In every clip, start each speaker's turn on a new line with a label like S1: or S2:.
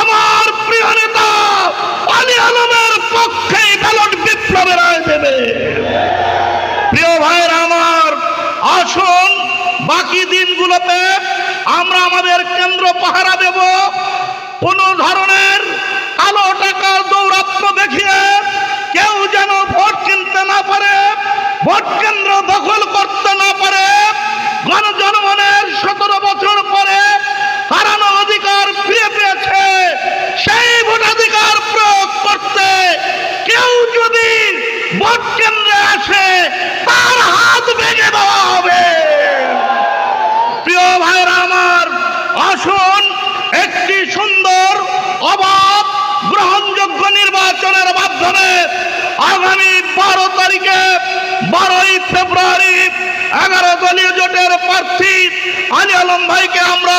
S1: আমার প্রিয় নেতা, আলী আলমের পক্ষে ব্যালট বিপ্লবের রায় দেবে। প্রিয় ভাইয়ের আমার, আসুন, বাকি দিনগুলোতে আমরা আমাদের কেন্দ্র পাহারা দেব। কোন ধরনের কালো টাকার দৌরাত্ম দেখিয়ে কেউ যেন ভোট কিনতে না পারে, ভোট কেন্দ্র দখল করতে না পারে গণজনগণের সতেরো বছর পরে হারানো অধিকার ফিরে পেয়েছে সেই ভোটাধিকার প্রয়োগ করতে কেউ যদি ভোট কেন্দ্রে আসে তার হাত ভেঙে দেওয়া হবে। প্রিয় ভাইরা আমার, আসুন একটি সুন্দর অবাধ গ্রহণযোগ্য নির্বাচনের মাধ্যমে আগামী বারো তারিখে, বারোই ফেব্রুয়ারি এগারো দলীয় জোটের প্রার্থী আলী আলম ভাইকে আমরা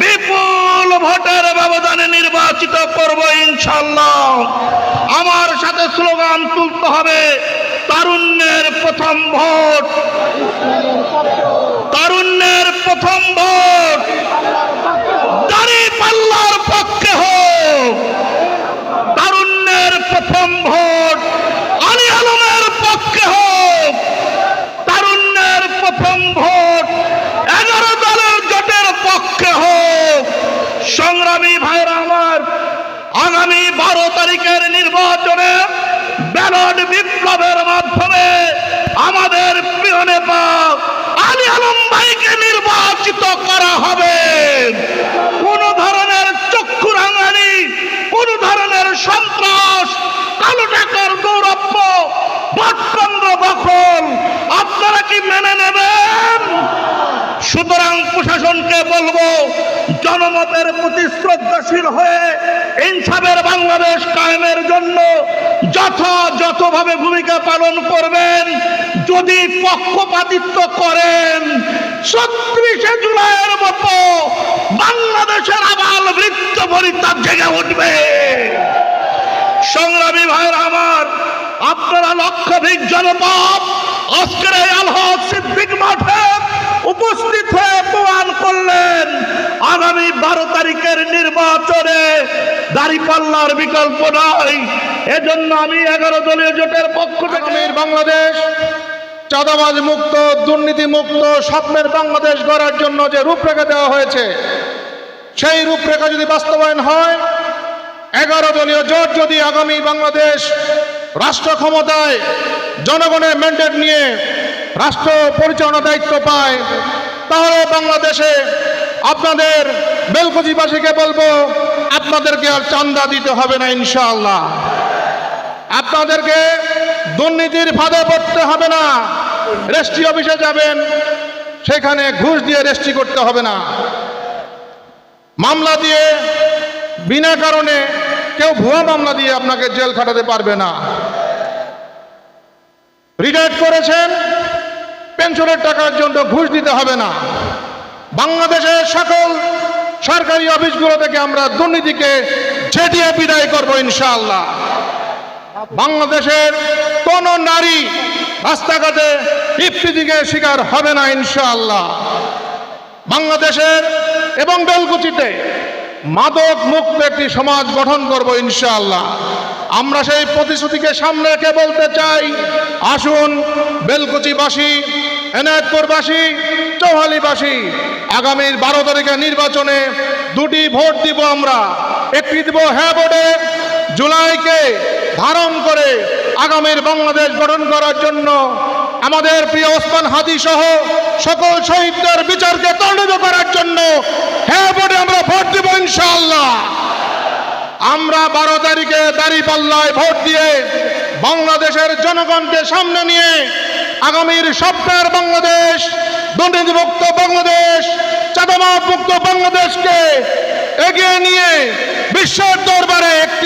S1: বিপুল ভোটের ব্যবধানে নির্বাচিত করব ইনশাল্লাহ আমার স্লোগান তুলতে হবে। তারুণ্যের প্রথম ভোট। তারুণ্যের প্রথম ভোট। দাঁড়ি পাল্লার পক্ষে হোক তারুণ্যের প্রথম ভোট আলী আলমের পক্ষে হোক তারুণ্যের প্রথম ভোট এগারো দলের জোটের পক্ষে হোক সংগ্রামী ভাইরা আমার আগামী বারো তারিখের নির্বাচনে ব্যালট বিপ্লবের মাধ্যমে আমাদের প্রিয় নেতা আলী আলম ভাইকে নির্বাচিত করা হবে। কোন ধরনের চক্ষু রাঙানি, কোন ধরনের সন্ত্রাস, কালো টাকার দৌরত্ব ভোটকেন্দ্র দখল, আপনারা কি মেনে নেবেন? সুতরাং প্রশাসনকে বলব, জনমতের প্রতি শ্রদ্ধাশীল হয়ে বাংলাদেশ কায়েমের জন্য যথাযথভাবে ভূমিকা পালন করবেন। যদি পক্ষপাতিত্ব করেন, ছত্রিশে জুলাইয়ের মতো বাংলাদেশের আবাল বৃত্ত বনিতার জেগে উঠবে। সংগ্রামী ভাইয়ের আমার, আপনারা লক্ষাধিক জনপদ আজকের এই আলহাজ সিদ্দিক মাঠে উপস্থিত হয়ে প্রমাণ করলেন, আগামী বারো তারিখের নির্বাচনে দাঁড়িপাল্লার বিকল্প নয় এজন্য আমি এগারো দলীয় জোটের পক্ষ থেকে
S2: বাংলাদেশ চাঁদাবাজ মুক্ত, দুর্নীতি মুক্ত, স্বপ্নের বাংলাদেশ গড়ার জন্য যে রূপরেখা দেওয়া হয়েছে, সেই রূপরেখা যদি বাস্তবায়ন হয়, এগারো দলীয় জোট যদি আগামী বাংলাদেশ রাষ্ট্র ক্ষমতায় জনগণের ম্যান্ডেট নিয়ে রাষ্ট্র পরিচালনা দায়িত্ব পায়। তাহলে বাংলাদেশে আপনাদের বেলকুচিবাসীকে বলব, আপনাদেরকে আর চান্দা দিতে হবে না ইনশাআল্লাহ। আপনাদেরকে দুর্নীতির ফাঁদে পড়তে হবে না। রেস্ট্রি অফিসে যাবেন, সেখানে ঘুষ দিয়ে রেস্ট্রি করতে হবে না। মামলা দিয়ে বিনা কারণে কেউ ভুয়া মামলা দিয়ে আপনাকে জেল খাটাতে পারবে না। রিটায়ার্ড করেছেন পেনশনের টাকার জন্য ঘুষ দিতে হবে না। বাংলাদেশের সকল সরকারি অফিসগুলো থেকে আমরা দুর্নীতিকে ছেটিয়ে বিদায় করব ইনশাআল্লাহ। বাংলাদেশের কোন নারী রাস্তাঘাটে ইফতিদিকে শিকার হবে না ইনশাআল্লাহ। বাংলাদেশের এবং বেলকুচিতে মাদক মুক্ত একটি সমাজ গঠন করব ইনশাআল্লাহ। আমরা সেই প্রতিশ্রুতিকে সামনে রেখে বলতে চাই, আসুন বেলকুচিবাসী, এনায়তপুরবাসী, চৌহালিবাসী আগামীর বারো তারিখের নির্বাচনে দুটি ভোট দিব আমরা। একটি দিব হ্যাঁ ভোটে, জুলাইকে ধারণ করে আগামীর বাংলাদেশ গঠন করার জন্য আমাদের প্রিয় ওসমান হাদি সহ সকল শহীদদের বিচারকে দণ্ডিত করার জন্য হ্যাঁ ভোটে আমরা ভোট দেব ইনশাআল্লাহ। আমরা বারো তারিখে দাঁড়িপাল্লায় ভোট দিয়ে বাংলাদেশের জনগণকে সামনে নিয়ে আগামীর স্বপ্নের বাংলাদেশ, দুর্নীতিমুক্ত বাংলাদেশ মুক্ত বাংলাদেশকে এগিয়ে নিয়ে বিশ্বের দরবারে একটি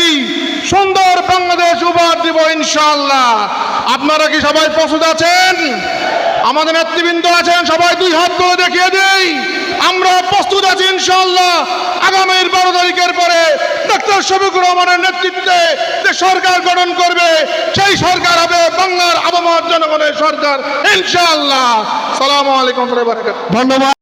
S2: ইনশাআল্লাহ। আপনারা কি সবাই প্রস্তুত আছেন? আমাদের নেতৃবৃন্দ আছেন, সবাই দুই হাত তুলে দেখিয়ে দেই। আমরা প্রস্তুত আছি ইনশাল্লাহ আগামীর বারো তারিখের পরে ডক্টর শফিকুর রহমানের নেতৃত্বে যে সরকার গঠন করবে, সেই সরকার হবে বাংলার আবহাওয়ার জনগণের সরকার ইনশাল্লাহ সালামু আলাইকুম।
S1: ধন্যবাদ।